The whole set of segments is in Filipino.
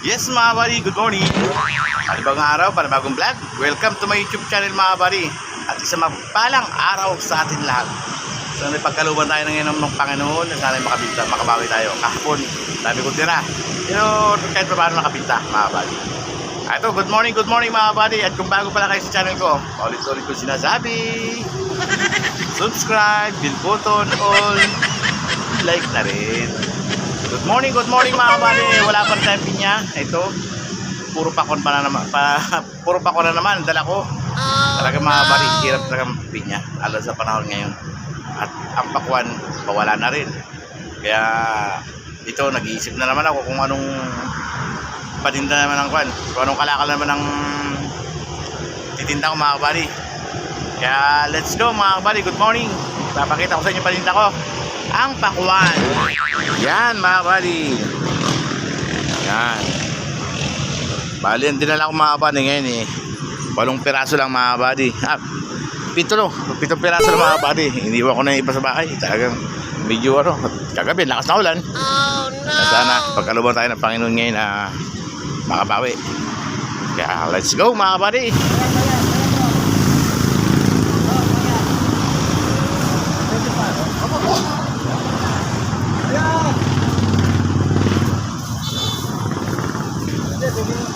Yes mga buddy, good morning. Panibagong araw, panibagong vlog. Welcome to my YouTube channel mga buddy. At isang magpalang araw sa atin lahat. So may pagkaluban tayo ng inom ng Panginoon na sana makabinta, makabawi tayo. Kahapon, sabi ko tira. Pero kahit pa paano nakabinta mga buddy. Ah, Ito, good morning, good morning mga buddy. At kung bago pala kayo sa channel ko, ulit-ulit ko sinasabi. Subscribe, bell button, all, like na rin. Good morning, good morning mga buddy. Wala pa rin tayong pinya. Ito, puro pakon pa na naman. Pa, puro pakon na naman, dala ko. Talaga mga buddy, hirap talaga pinya. Alam sa panahon ngayon. At ang pakwan, pawala na rin. Kaya, ito, nag-iisip na naman ako kung anong patinda naman ng kwan. Kung anong kalakal naman ng titinda ko mga buddy. Kaya, let's go mga buddy. Good morning. Papakita ko sa inyo patinda ko. Ang pakwan. Yan mga buddy. Yan. Bali, ang dinala ko mga buddy ngayon eh. Walong piraso lang mga buddy. Ah, pito no. Pitong piraso lang mga buddy. Hindi ko na ipa sa bahay. Talagang medyo ano. Kagabi, lakas na ulan. Oh no! Sana pagkalubang tayo ng Panginoon ngayon na makabawi. Kaya let's go mga buddy. Ayun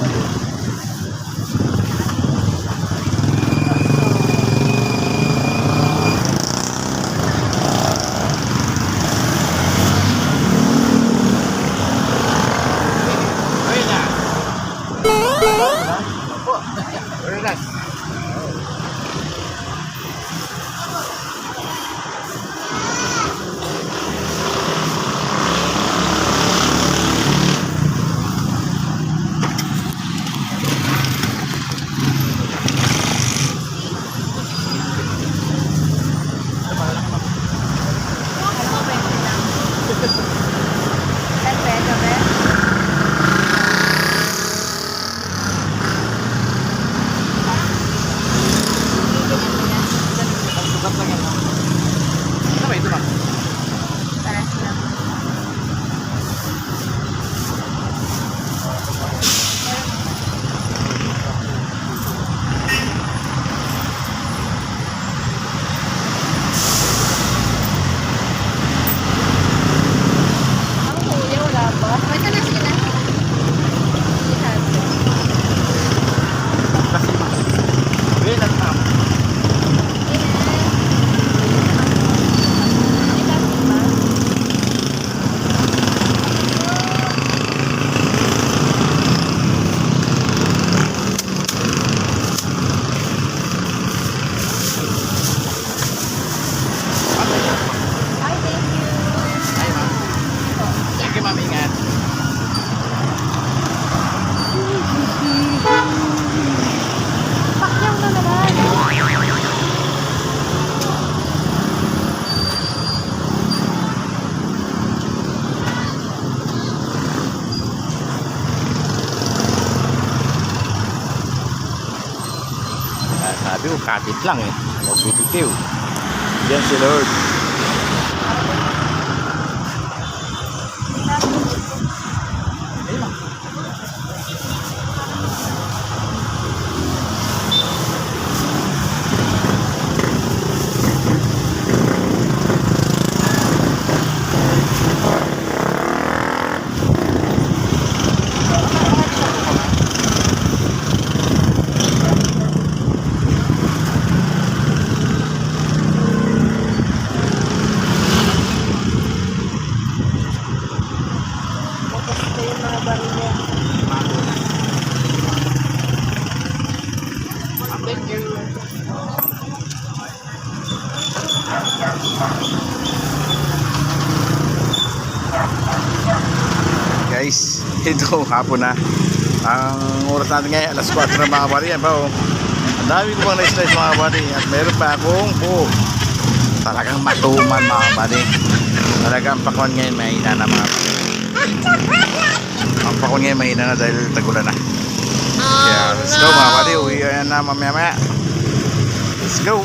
Ko, kapit lang eh. Magbibitiw. Yan si Lord. Guys, ito hapon na. Ang oras natin ngayon, alas 4 na mga bari. Yan pa oh. Ang dami ko pang nice-nice mga bari. At meron pa akong po. Talagang matuman mga bari. Talagang pakon ngayon mahina na mga bari. Ang pakon ngayon mahina na dahil tagulan na. Kaya let's go mga bari. Uwi na mamaya maya. Let's go.